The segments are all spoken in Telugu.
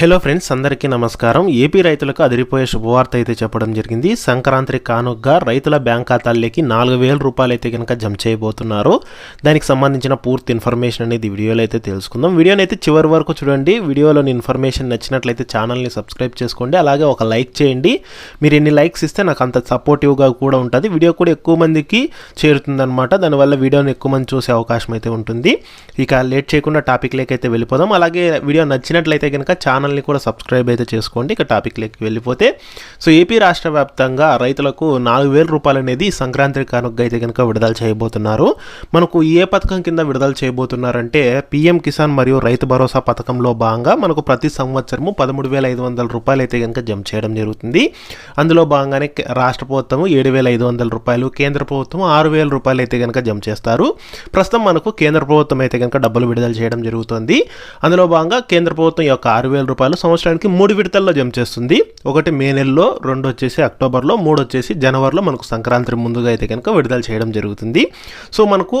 హలో ఫ్రెండ్స్ అందరికీ నమస్కారం. ఏపీ రైతులకు అదిరిపోయే శుభవార్త అయితే చెప్పడం జరిగింది. సంక్రాంతి కానుగ్గా రైతుల బ్యాంక్ ఖాతాల్లోకి నాలుగు వేల రూపాయలు అయితే కనుక జమ చేయబోతున్నారు. దానికి సంబంధించిన పూర్తి ఇన్ఫర్మేషన్ అనేది వీడియోలో అయితే తెలుసుకుందాం. వీడియోని అయితే చివరి వరకు చూడండి. వీడియోలోని ఇన్ఫర్మేషన్ నచ్చినట్లయితే ఛానల్ని సబ్స్క్రైబ్ చేసుకోండి. అలాగే ఒక లైక్ చేయండి. మీరు ఎన్ని లైక్స్ ఇస్తే నాకు అంత సపోర్టివ్గా కూడా ఉంటుంది. వీడియో కూడా ఎక్కువ మందికి చేరుతుందన్నమాట. దానివల్ల వీడియోని ఎక్కువ మంది చూసే అవకాశం అయితే ఉంటుంది. ఇక లేట్ చేయకుండా టాపిక్లోకి అయితే వెళ్ళిపోదాం. అలాగే వీడియో నచ్చినట్లయితే కనుక ఛానల్ని కూడా సబ్స్క్రైబ్ అయితే చేసుకోండి. ఇక టాపిక్లోకి వెళ్ళిపోతే సో ఏపీ రాష్ట్ర వ్యాప్తంగా రైతులకు నాలుగు వేల రూపాయలు అనేది సంక్రాంతి కానుక అయితే కనుక విడుదల చేయబోతున్నారు. మనకు ఏ పథకం కింద విడుదల చేయబోతున్నారంటే పీఎం కిసాన్ మరియు రైతు భరోసా పథకంలో భాగంగా మనకు ప్రతి సంవత్సరము పదమూడు వేల ఐదు వందల రూపాయలు అయితే కనుక జమ చేయడం జరుగుతుంది. అందులో భాగంగానే రాష్ట్ర ప్రభుత్వం ఏడు వేల ఐదు వందల రూపాయలు కేంద్ర ప్రభుత్వం ఆరు వేల రూపాయలు అయితే కనుక జమ చేస్తారు. ప్రస్తుతం మనకు కేంద్ర ప్రభుత్వం అయితే కనుక డబ్బులు విడుదల చేయడం జరుగుతుంది. అందులో భాగంగా కేంద్ర ప్రభుత్వం యొక్క ఆరు వేల రూపాయలు సంవత్సరానికి మూడు విడతల్లో జమ చేస్తుంది. ఒకటి మే నెలలో రెండు వచ్చేసి అక్టోబర్లో మూడు వచ్చేసి జనవరిలో మనకు సంక్రాంతి ముందుగా అయితే కనుక విడుదల చేయడం జరుగుతుంది. సో మనకు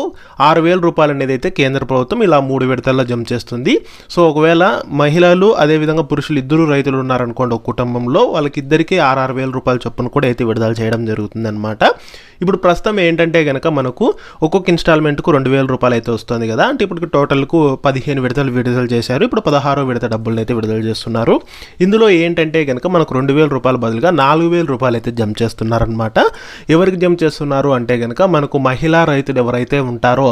ఆరు వేల రూపాయలు అనేది అయితే కేంద్ర ప్రభుత్వం ఇలా మూడు విడతల్లో జమ చేస్తుంది. సో ఒకవేళ మహిళలు అదేవిధంగా పురుషులు ఇద్దరు రైతులు ఉన్నారనుకోండి ఒక కుటుంబంలో వాళ్ళకి ఇద్దరికి ఆరు ఆరు వేల రూపాయల చొప్పున కూడా అయితే విడుదల చేయడం జరుగుతుంది అనమాట ఇప్పుడు ప్రస్తుతం ఏంటంటే కనుక మనకు ఒక్కొక్క ఇన్స్టాల్మెంట్కు రెండు వేల రూపాయలు అయితే వస్తుంది కదా. అంటే ఇప్పుడు టోటల్కు పదిహేను విడతలు విడుదల చేశారు. ఇప్పుడు పదహారో విడత డబ్బులను అయితే విడుదల చేస్తున్నారు. ఇందులో ఏంటంటే కనుక మనకు రెండు వేల రూపాయల బదులుగా నాలుగు వేల రూపాయలు అయితే జమ చేస్తున్నారనమాట ఎవరికి జమ చేస్తున్నారు అంటే కనుక మనకు మహిళా రైతులు ఎవరైతే ఉంటారో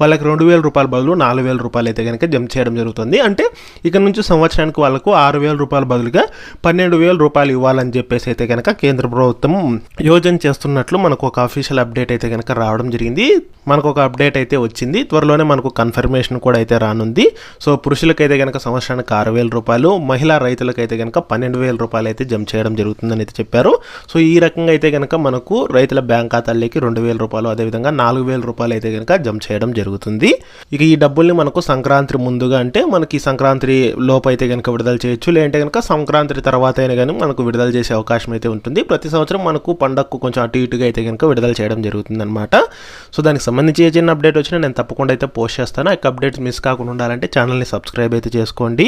వాళ్ళకి రెండు వేల రూపాయల బదులు నాలుగు వేల రూపాయలు అయితే కనుక జమ చేయడం జరుగుతుంది. అంటే ఇక నుంచి సంవత్సరానికి వాళ్ళకు ఆరు వేల రూపాయల బదులుగా పన్నెండు వేల రూపాయలు ఇవ్వాలని చెప్పేసి అయితే కనుక కేంద్ర ప్రభుత్వం యోజన చేస్తున్నట్లు మనకు ఒక అఫీషియల్ అప్డేట్ అయితే కనుక రావడం జరిగింది. మనకు ఒక అప్డేట్ అయితే వచ్చింది. త్వరలోనే మనకు కన్ఫర్మేషన్ కూడా అయితే రానుంది. సో పురుషులకైతే కనుక సంవత్సరానికి ఆరు వేల రూపాయలు మహిళా రైతులకైతే కనుక పన్నెండు వేల రూపాయలు అయితే జమ చేయడం జరుగుతుందని అయితే చెప్పారు. సో ఈ రకంగా అయితే కనుక మనకు రైతుల బ్యాంక్ ఖాతాల్లోకి రెండు వేల రూపాయలు అదేవిధంగా నాలుగు వేల రూపాయలు అయితే కనుక జమ చేయడం జరుగుతుంది. ఇక ఈ డబ్బుల్ని మనకు సంక్రాంతి ముందుగా అంటే మనకి సంక్రాంతి లోపు అయితే కనుక విడుదల చేయొచ్చు. లేదంటే కనుక సంక్రాంతి తర్వాత అయినా కానీ మనకు విడుదల చేసే అవకాశం అయితే ఉంటుంది. ప్రతి సంవత్సరం మనకు పండగకు కొంచెం అటు ఇటుగా అయితే కనుక విడుదల చేయడం జరుగుతుంది అనమాట సో దానికి సంబంధించి ఏ చిన్న అప్డేట్ వచ్చినా నేను తప్పకుండా అయితే పోస్ట్ చేస్తాను. ఆ అప్డేట్స్ మిస్ కాకుండా ఉండాలంటే ఛానల్ని సబ్స్క్రైబ్ అయితే చేసుకోండి.